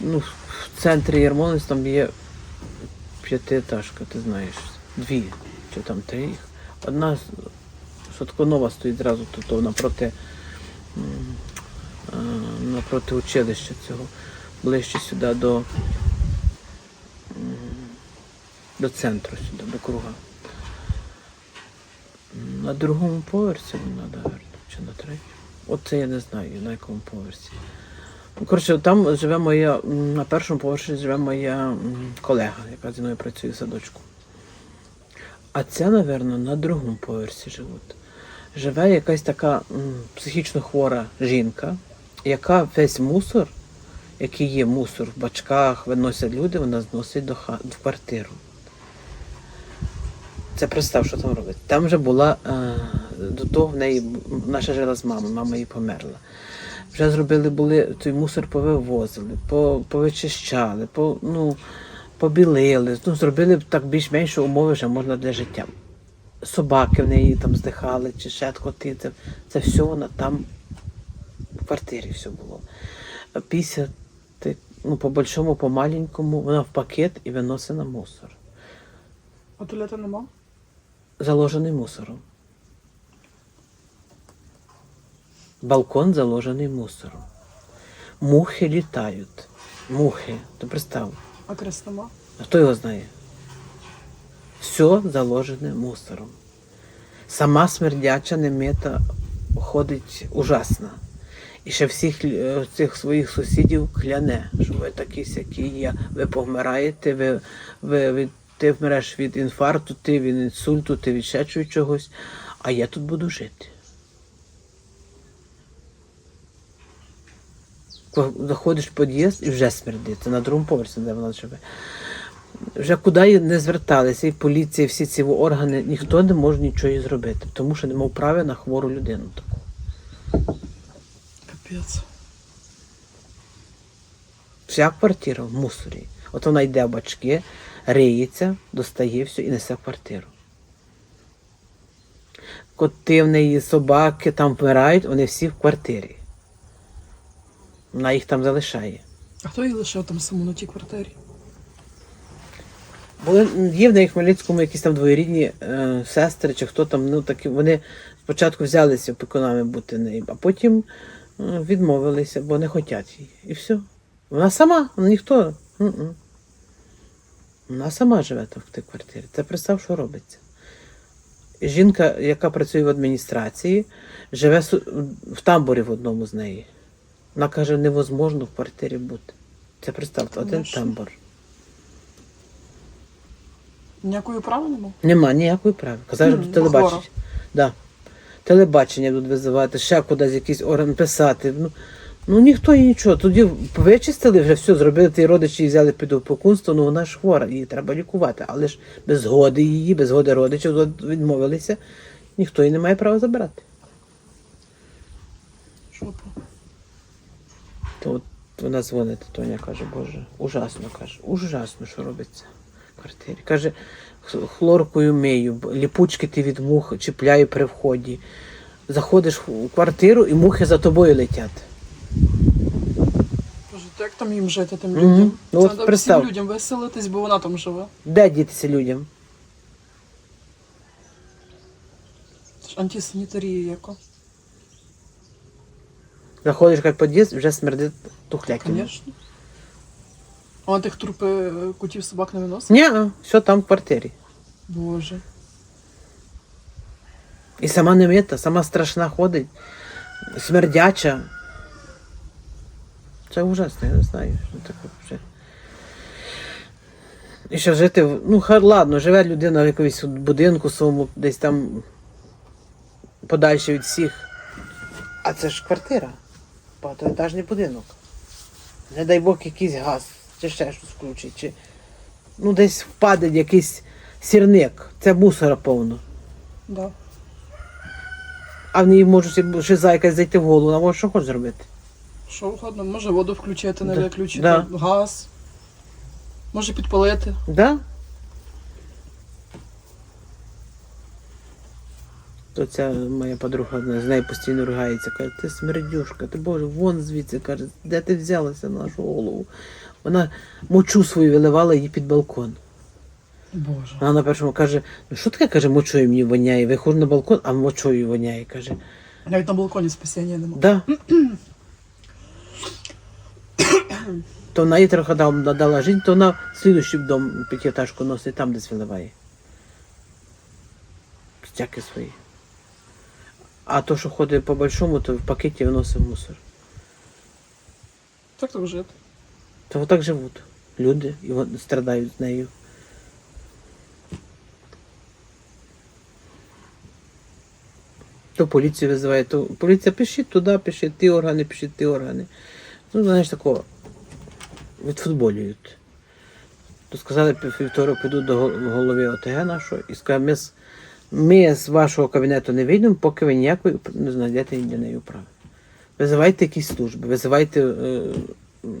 ну, в центрі Ярмолинць там є п'ятиэтажка, ти знаєш. Дві, чи там три. Одна Сотконова стоїть зразу тут напроти, напроти училища цього, ближче сюди до, до центру, сюди, до круга. На другому поверсі вона, наверно, чи на третьому. Оце я не знаю, на якому поверсі. Коротше, там живе моя, на першому поверсі живе моя колега, яка зі мною працює в садочку. А ця, напевно, на другому поверсі живуть. Живе якась така психічно хвора жінка, яка весь мусор, який є мусор в бачках, виносять люди, вона зносить до ха- в квартиру. Це представ, що там робить. Там вже була е, до того в неї наша жила з мамою, мама її померла. Вже зробили були той мусор повивозили, повичищали, по, ну, побілили, ну, зробили так більш-менш що умови вже можна для життя. Собаки в неї там здихали, чи ще коти. Це, це все вона там в квартирі все було. Після, ти- ну, по большому, по маленькому, вона в пакет і виносить на мусор. А туалету нема? заложений мусором. Балкон заложений мусором. Мухи літають. Мухи. Ти представ, А крест а хто його знає? Все заложене мусором. Сама смердяча немета ходить ужасно. І ще всіх е, цих своїх сусідів кляне, що ви такі сякі є. Ви помираєте, ви, ви, ви, ти вмреш від інфаркту, ти від інсульту, ти від ще чогось, а я тут буду жити. Заходиш в під'їзд і вже смердить. Це на другому поверсі, де вона живе. Вже куди не зверталися, і поліція, і всі ці органи, ніхто не може нічого зробити, тому що не мав права на хвору людину таку. Капець. Вся квартира в мусорі. От вона йде в бачки, риється, достає все і несе в квартиру. Коти в неї, собаки там вмирають, вони всі в квартирі. Вона їх там залишає. А хто її лишив там саму на тій квартирі? Були є в неї в Хмельницькому якісь там двоєрідні е, сестри, чи хто там, ну такі, вони спочатку взялися опікунами бути нею, а потім е, відмовилися, бо не хочуть її. І все. Вона сама, ніхто. М-м. Вона сама живе там в тій квартирі. Це представ, що робиться. Жінка, яка працює в адміністрації, живе в тамбурі в одному з неї. Вона каже, невозможно в квартирі бути. Це представте, один Конечно. тамбур. Ніякої права нема? Нема ніякої права. Казали, Мгм, що телебачення. хвора. Да. Телебачення будуть визивати, ще кудись якийсь орган писати. Ну, ну ніхто їй нічого. Тоді вичистили вже все, зробили ті родичі і взяли під опікунство, ну вона ж хвора, її треба лікувати. Але ж без згоди її, без згоди родичів відмовилися, ніхто її не має права забирати. Жопа. То от вона дзвонить, Тоня каже, Боже, ужасно каже, ужасно, що робиться в квартирі. Каже, хлоркою мию, ліпучки ти від мух чіпляю при вході. Заходиш у квартиру і мухи за тобою летять. Боже, то як там їм жити тим Мгм. людям? Ну, Це от треба представ. всім людям веселитись, бо вона там живе. Де дітися людям? Це ж антисанітарія яка. Заходиш як під'їзд, вже смердить тухляками. Звісно. А на тих трупи е, котів собак не виносить? Ні, все там в квартирі. Боже. І сама не мита, сама страшна ходить, смердяча. Це ужасно, я не знаю, що таке вже. І ще жити, в- ну хай ладно, живе людина в якомусь будинку своєму, десь там подальше від всіх. А це ж квартира, багатоетажний будинок. Не дай Бог якийсь газ, чи ще щось включить, чи ну десь впаде якийсь сірник, це мусора повно. Да. А в неї може шиза якась зайти в голову, вона може що хоче зробити. Що угодно, може воду включити, не Да. виключити, Да. газ. Може підпалити. Да? То ця моя подруга одна з нею постійно ругається. Каже, ти смердюшка, ти боже, вон звідси. Каже, де ти взялася на нашу голову? Вона мочу свою виливала її під балкон. Боже. Вона на першому каже: ну що таке каже, мочою мені воняє? Виходжу на балкон, а мочою воняє. каже. Навіть на балконі спасіння немає. Да. то вона їй трохи надала жити, то вона в слідущий дом п'ятиэтажку носить, там десь виливає. Стяки свої. А то, що ходить по большому, то в пакеті виносить в мусор. Так так жити. То отак живуть люди і вони страдають з нею. То поліцію визиває, то поліція пишіть туди, пишіть ті органи, пишіть ті органи. Ну, знаєш, такого відфутболюють. То сказали, пів- вівторок підуть до голови ОТГ нашого і сказали, ми з, ми з вашого кабінету не вийдемо, поки ви ніякої не знайдете для неї управи. Визивайте якісь служби, визивайте е,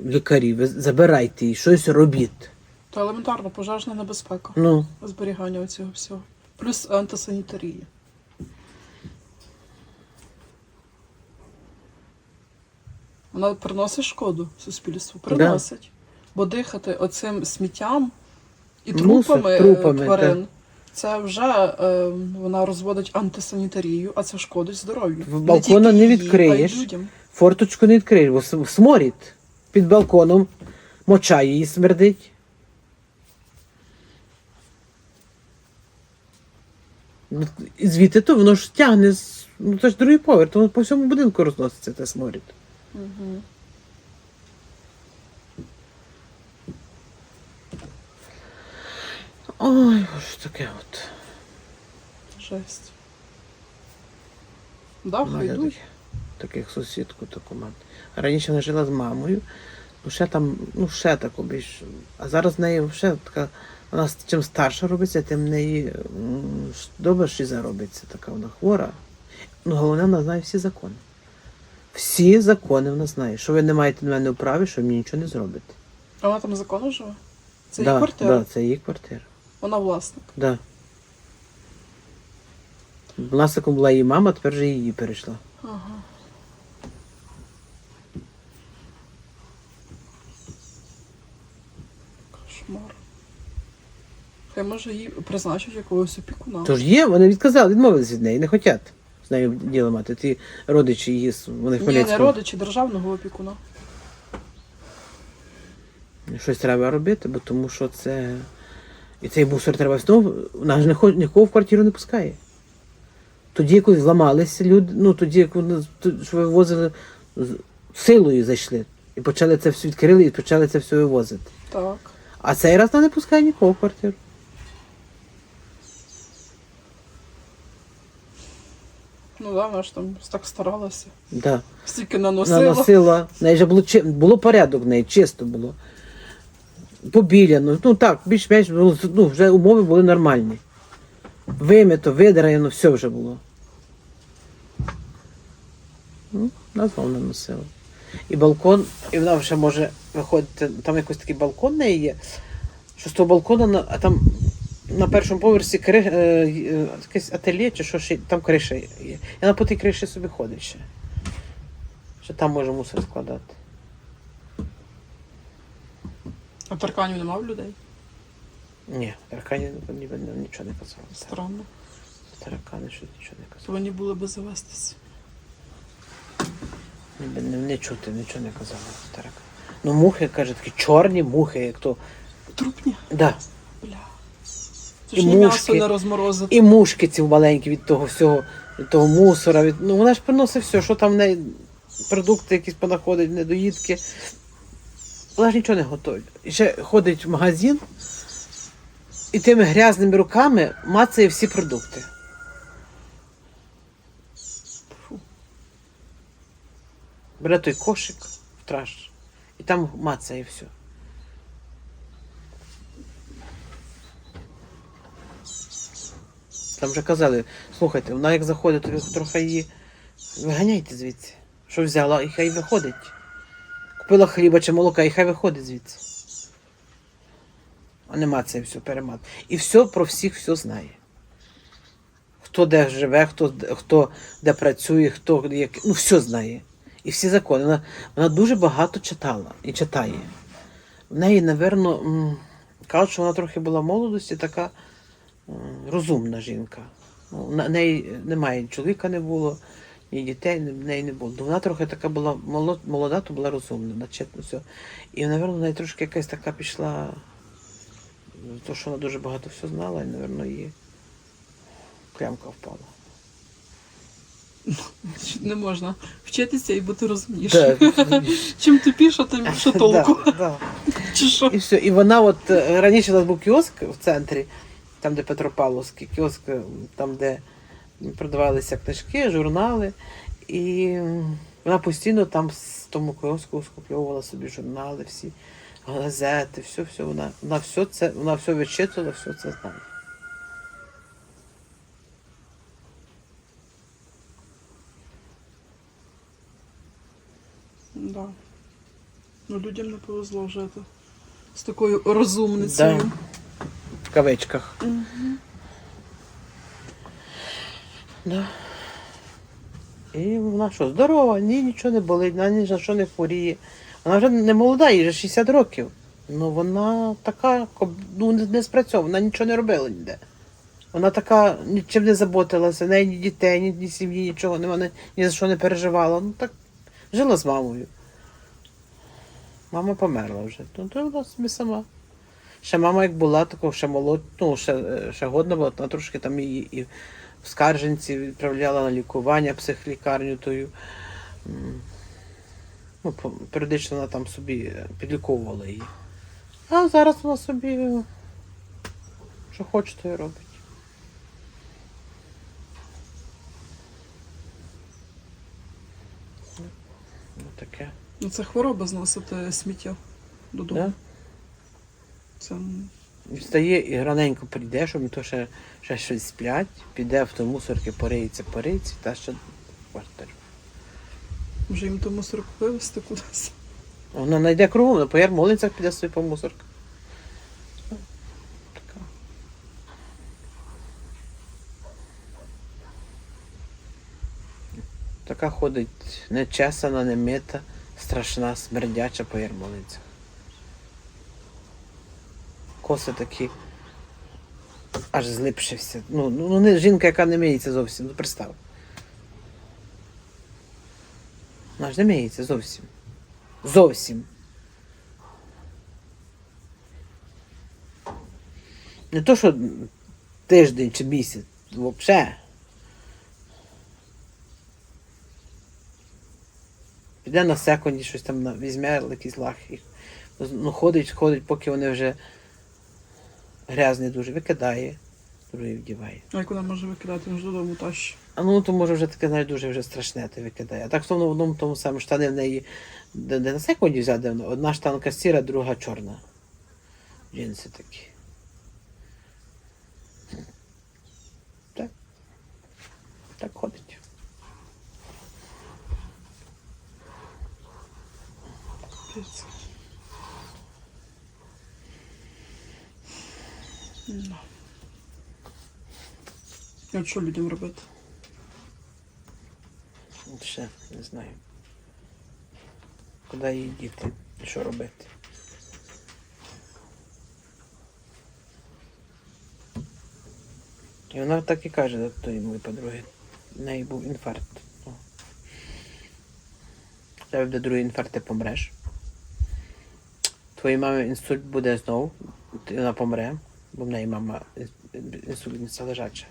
лікарів, забирайте її, щось робіть. То елементарно пожежна небезпека. Ну, Зберігання цього всього. Плюс антисанітарія. Вона приносить шкоду суспільству. Да. Приносить. Бо дихати оцим сміттям і Мусор, трупами, е, трупами, тварин. Це вже е, вона розводить антисанітарію, а це шкодить здоров'ю. В балкона не їй, відкриєш. а й людям. форточку не відкриєш, бо сморід під балконом, моча її смердить. Ну, І звідти то воно ж тягне, ну це ж другий поверх, то воно по всьому будинку розноситься те сморід. Угу. Ой, що таке от. Жесть. Да, Маю йдуть. таких, таких сусідку таку мати. Раніше вона жила з мамою, ну ще там, ну ще таку більш. А зараз в неї ще така, вона с- чим старша робиться, тим в неї м, ш- добре шиза робиться, така вона хвора. Ну, головне, вона знає всі закони. Всі закони вона знає. Що ви не маєте на мене управи, що ви мені нічого не зробите. А вона там законно живе? Це да, її квартира. Да, це її квартира. Вона власник. Да. Власником була її мама, тепер вже її перейшла. Ага. Кошмар. Хай може їй призначить якогось опікуна. Тож є, вони відказали, відмовились від неї, не хочуть з нею діло мати. Ті родичі її, вони в Ні, не Хмельницькому. родичі державного опікуна. Щось треба робити, бо тому що це. І цей мусор треба знову. Вона ж нікого в квартиру не пускає. Тоді якось зламалися люди, ну тоді, як що вивозили силою зайшли. І почали це все відкрили і почали це все вивозити. Так. А цей раз вона не пускає нікого в квартиру. Ну да, вона ж там так старалася. Да. Стільки наносила. наносила. В неї вже було, чи- було порядок в неї, чисто було. Побіляно. Ну так, більш-менш було, ну, вже умови були нормальні. Вимито, видраєно, все вже було. Ну, вона знову наносила. І балкон, і вона вже може виходити, там якийсь такий балкон в неї є, що з того балкона, на- а там на першому поверсі кри, е, е, якесь ательє чи що ще, там криша є. І вона по тій криші собі ходить ще. Що там може мусор складати. А тарканів нема в людей. Ні, таракані ніби нічого не казали. Странно. Таракани щось нічого не казали. Повинні були би завестися. Ніби не, не чути, нічого не казали. Таракани. Ну, мухи, каже, такі чорні мухи, як то. Трупні. Да. Бля. Це І ж ні м'ясо не розморозити. І мушки ці маленькі від того всього, від того мусора. Від... Ну, вона ж приносить все, що там в неї продукти якісь понаходить, недоїдки. Вона ж нічого не готує. І ще ходить в магазин і тими грязними руками мацає всі продукти. Фу. Бере той кошик в траш і там мацає все. Там вже казали, слухайте, вона як заходить, то трохи її виганяйте звідси. Що взяла, і хай виходить. Купила хліба чи молока, і хай виходить звідси. А нема це все перемат. І все про всіх все знає. Хто де живе, хто, хто де працює, хто як, ну все знає. І всі закони. Вона, вона дуже багато читала і читає. В неї, напевно, кажуть, що вона трохи була в молодості, така розумна жінка. Ну, на неї немає чоловіка не було, ні дітей в неї не було. Ну, Вона трохи така була молода, то була розумна, начетно все. І, напевно, в неї трошки якась така пішла, то, що вона дуже багато все знала, і, напевно, її клямка впала. Не можна вчитися і бути розумнішим. Чим тупіше, тим що толку. да, да. Чи що? І все. І вона, от е, раніше у нас був кіоск в центрі, там, де Петропавловський, кіоск, там, де продавалися книжки, журнали. І вона постійно там з тому кіоску скуплювала собі журнали, всі газети, все, все. Вона, вона все це, вона все вичитувала, все це знає. Да. Ну, людям не повезло жити. З такою розумницею. Да. В кавичках. Да. І вона що, здорова, ні, нічого не болить, вона ні за що не хворіє. Вона вже не молода, їй вже 60 років. Ну вона така, ну, не, не спрацьована, нічого не робила ніде. Вона така нічим не заботилася, неї ні дітей, ні, ні сім'ї, нічого, ні, вона ні за що не переживала. Ну так жила з мамою. Мама померла вже. Ну, то вона собі сама. Ще мама як була, такого ще молод, ну, ще, е, ще годна була, вона трошки там її і в скарженці відправляла на лікування психлікарню тою. Ну, періодично вона там собі е, підліковувала її. А зараз вона собі е, що хоче, то і робить. Ну, таке. Ну, це хвороба зносити сміття додому. Да? Це Встає і раненько прийде, щоб то ще, ще щось сплять, піде в то мусорки, пориється, пориється, та ще квартиру. вже їм ту мусорку вивезти кудись. Вона знайде кругом, по ярмолинцях піде собі по мусорках. Така. Така ходить нечесана, немита, страшна, смердяча по ярмолинцях. Коси такі аж злипшився. Ну, ну, ну не жінка, яка не миється зовсім, ну представ. Вона ж не миється зовсім. Зовсім. Не то, що тиждень чи місяць, взагалі. Піде на секунді щось там візьме якийсь лах і ну, ходить, ходить, поки вони вже грязні дуже, викидає, другий вдіває. А як вона може викидати, він ж додому тащить. А ну то може вже таке навіть дуже вже страшне ти викидає. А так словно в одному тому самому штани в неї, де, де на секунді взяти, одна штанка сіра, друга чорна. Джинси такі. Так. Так ходить. Капець. Ну. А що людям робити? От Ще не знаю. Куди її діти що робити. І вона так і каже до тої моєї подруги. В неї був інфаркт. Тебе буде другий інфаркт, помреш. Твоїй мамі інсульт буде знову, вона помре, бо в неї мама ін- інсультниця лежача.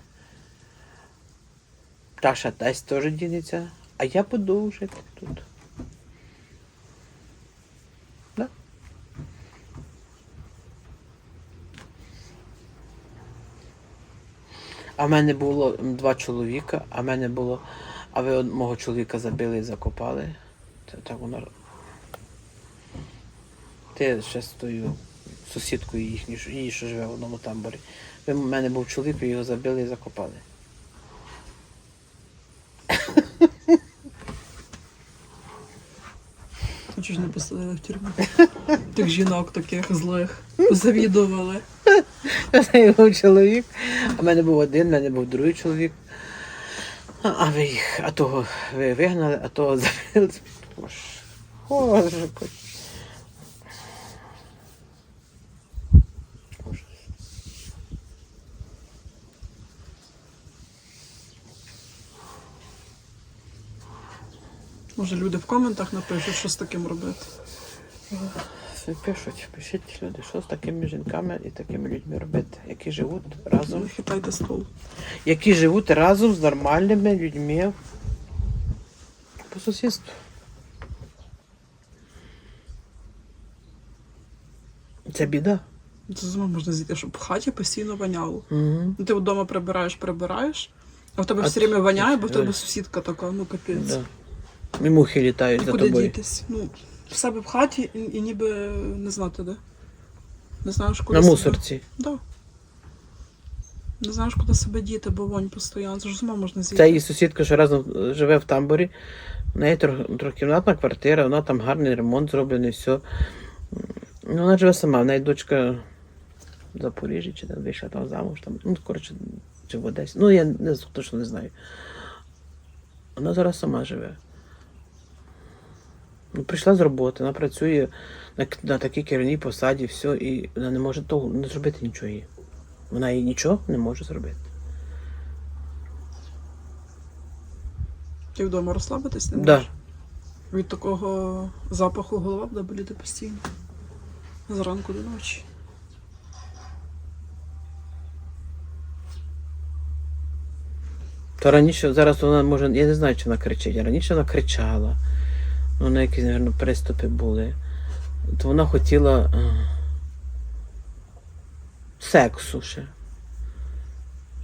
Таша десь теж дінеться, а я буду жити тут. Да? А в мене було два чоловіка, а в мене було. А ви мого чоловіка забили і закопали. Це так воно. Ти ще з тою сусідкою їхньою, її, що живе в одному тамборі. В мене був чоловік, його забили і закопали. Чого ж не посадили в тюрму? Тих жінок таких злих. Позавідували. Це був чоловік. А в мене був один, в мене був другий чоловік. А, ви їх, а того ви вигнали, а того забили. Боже. Боже. Може, люди в коментах напишуть, що з таким робити. Пишуть, пишіть люди, що з такими жінками і такими людьми робити, які живуть разом, Хитайте стол. які живуть разом з нормальними людьми по сусідству. Це біда. Це з можна зійти, щоб в хаті постійно воняло. Угу. Ну, Ти вдома прибираєш, прибираєш, а в тебе А все время воняє, бо в тебе сусідка така, ну капець. Да. І мухи літають І за куди тобою. дітись? Ну, в себе в хаті і, і ніби не знати де. Не знаєш, куди На себе- мусорці. Да. Не знаєш, куди себе діти, бо вонь постійно. Це ж з можна зійти. Це її сусідка, що разом е, живе в тамбурі. У неї трьох- трьохкімнатна квартира, вона там гарний ремонт зроблений, все. Ну, вона живе сама, в неї дочка в Запоріжжі, чи там вийшла там замуж, там, ну, коротше, чи в Одесі. Ну, я не, точно не знаю. Вона зараз сама живе. Ну, прийшла з роботи, вона працює на, на такій керівній посаді, все, і вона не може того не зробити нічого. Вона їй нічого не може зробити. Ти вдома розслабитись не Да. можеш? Від такого запаху голова буде боліти постійно. Зранку до ночі. То раніше, зараз вона може, я не знаю, чи вона кричить, а раніше вона кричала. Ну, на якісь, мабуть, приступи були. То вона хотіла е, сексу ще.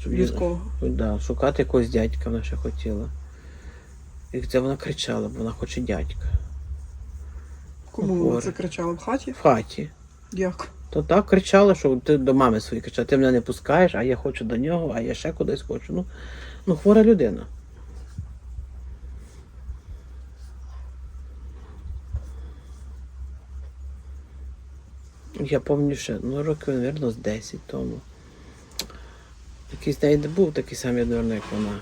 Щоб Від кого? Да, шукати якогось дядька вона ще хотіла. І це вона кричала, бо вона хоче дядька. Кому ви це кричали в хаті? В хаті. Як? То так кричала, що ти до мами своєї кричала, ти мене не пускаєш, а я хочу до нього, а я ще кудись хочу. Ну, ну хвора людина. Я пам'ятаю ще, ну, років, мабуть, з 10 тому. Якийсь неї не був такий самий, мабуть, як вона.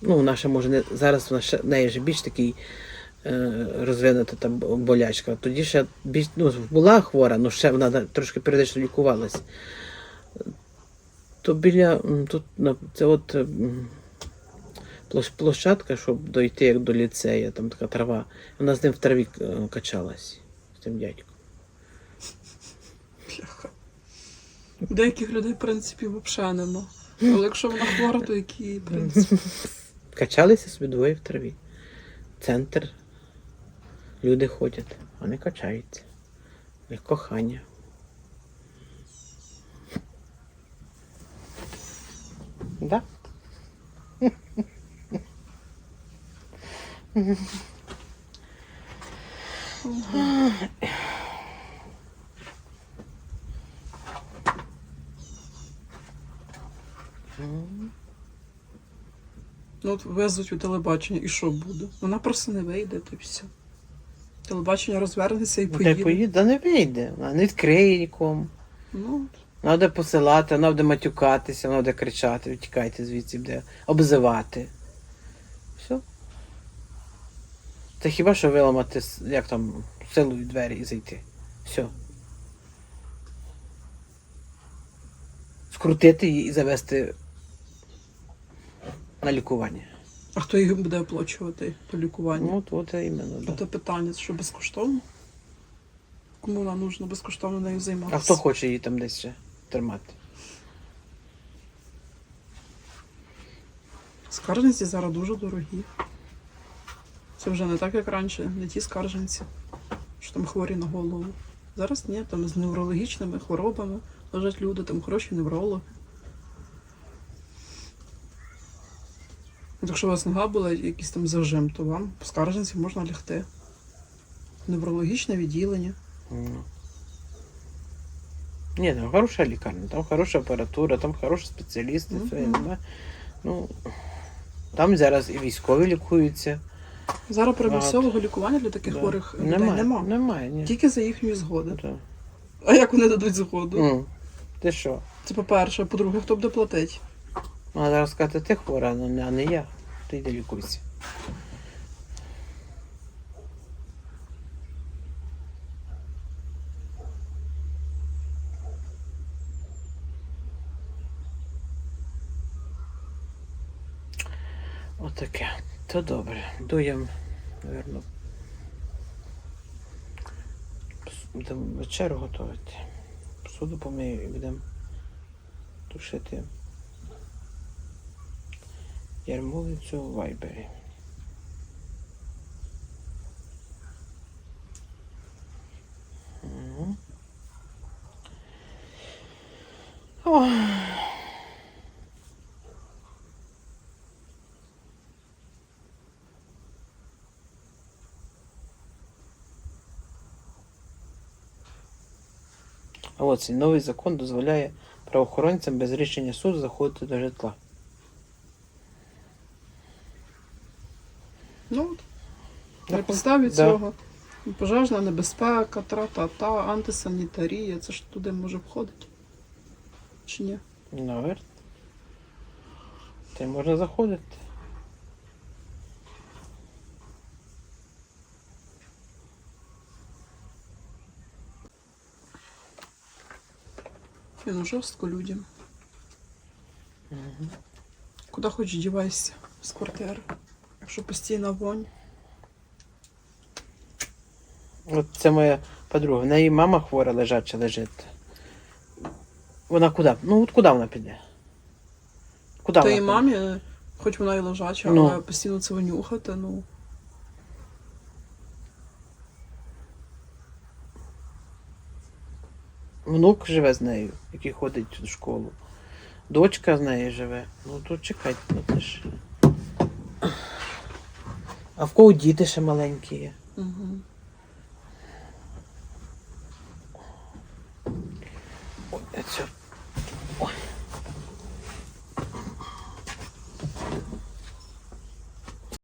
Ну, вона ще може не зараз вона ще в неї вже більш такий е, розвинута та болячка. Тоді ще більш ну, була хвора, але ще вона трошки періодично лікувалась. То біля тут це от площадка, щоб дойти як до ліцею, там така трава. Вона з ним в траві е, качалась, з тим дядьком. Бляха. Деяких людей, в принципі, взагалі нема. Але якщо вона хвора, то який принцип? Качалися собі двоє в траві. Центр. Люди ходять, вони качаються. Них кохання. Да? Ну от везуть у телебачення, і що буде? Вона просто не вийде, то все. Телебачення розвернеться і Та й поїде. поїде, да не вийде. Вона не відкриє нікому. Ну, Вона буде посилати, вона буде матюкатися, вона буде кричати, втікайте звідси, буде обзивати. Все. Це хіба що виламати, як там, силою двері і зайти. Все. Скрутити її і завести на лікування. а хто їх буде оплачувати то лікування? Ну, от, іменно, да. то питання, що безкоштовно? Кому вона нужно безкоштовно нею займатися? А хто хоче її там десь ще тримати? Скарженці зараз дуже дорогі. Це вже не так, як раніше, не ті скарженці, що там хворі на голову. Зараз ні, там з неврологічними хворобами лежать люди, там хороші неврологи. От Якщо у вас нога була якийсь там зажим, то вам в скарженці можна лягти. Неврологічне відділення. Ну. Ні, там хороша лікарня, там хороша апаратура, там хороші спеціалісти, я Мгм. Ну, там зараз і військові лікуються. Зараз примусового лікування для таких Да. хворих людей немає, нема. Немає, ні. Тільки за їхньої згоди. Да. А як вони дадуть згоду? М. Ти що? Це по-перше, а по-друге, хто буде платити? Вона зараз сказати, ти хвора, ну, а не я. Ти йди лікуйся. Отаке. То добре. Дуєм, мабуть. Будемо вечерю готувати. Посуду помию і будемо тушити ярмолицю у вайбері. Ой. А цей новий закон дозволяє правоохоронцям без рішення суду заходити до житла. Ну, от, на Так, підставі да. цього. Пожежна небезпека, тра-та-та, антисанітарія. Це ж туди може входити? Чи ні? Наверно. Та й можна заходити. Ні, ну жорстко людям. Мгм. Куди хоч дівайся з квартири, якщо постійна вонь. От це моя подруга. В неї мама хвора лежача лежить. Вона куди? Ну от куди вона піде? Куди Та вона і піде? мамі, хоч вона і лежача, Ну. але постійно це нюхати, ну. Внук живе з нею, який ходить в школу. Дочка з нею живе. Ну то чекайте, ну це ж. А в кого діти ще маленькі є? Угу. Ой, я цю